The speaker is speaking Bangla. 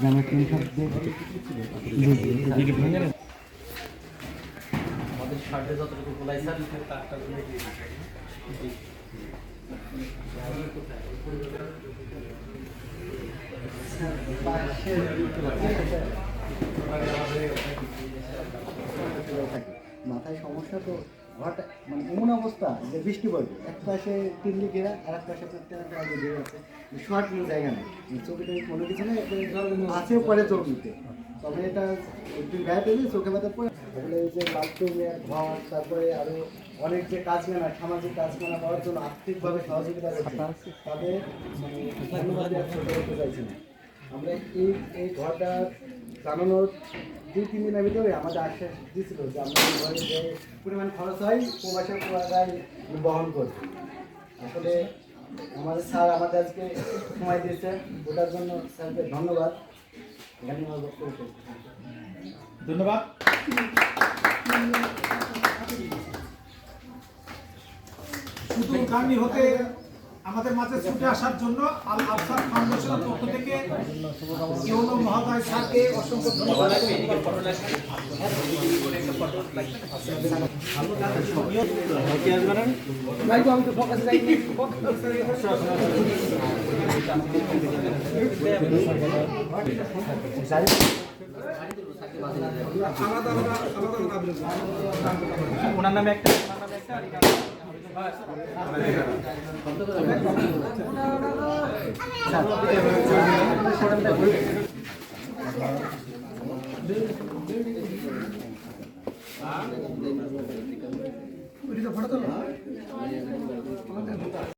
জামা তিন থাকবে আমাদের শার্টে যতটুকু খোলাই স্যার তারটা তো ঘরটা মানে এমন অবস্থা যে বৃষ্টি পড়বে। এক পাশে টিল্লি ঘেরা, আর এক পাশে প্রত্যেকটা ঘেরা আছে। শর্ট কোনো জায়গা নেই। চোখে কোনো কিছু নেই আছেও পরে চোখ নিতে তবে এটা একটু গায়ে পেলে চোখে ব্যথা পড়ে। তাহলে এই যে বাথরুমের ঘর, তারপরে আরও অনেক যে কাজখানা, সামাজিক কাজখানা পাওয়ার জন্য আর্থিকভাবে সহযোগিতা করছে। তাদের মানে ধন্যবাদ করতে চাইছি না। আমরা এই এই ঘরটা জানানোর দুই তিন দিনের ভিতরে আমাদের আশ্বাস দিয়েছিল যে আমরা ঘরে যে পরিমাণ খরচ হয় প্রবাসের পুরাটাই বহন করব। আসলে আমাদের স্যার আমাদের আজকে সময় দিয়েছে ওটার জন্য স্যারকে ধন্যবাদ। ধন্যবাদ। শুধু গান্ধী হতে আমাদের মাঝে ছুটে আসার জন্য আল আফসার ফাউন্ডেশনের পক্ষ থেকে ইউনো স্যারকে অসংখ্য ধন্যবাদ। ওনার নামে একটা ওনার নামে একটা আর এখানে-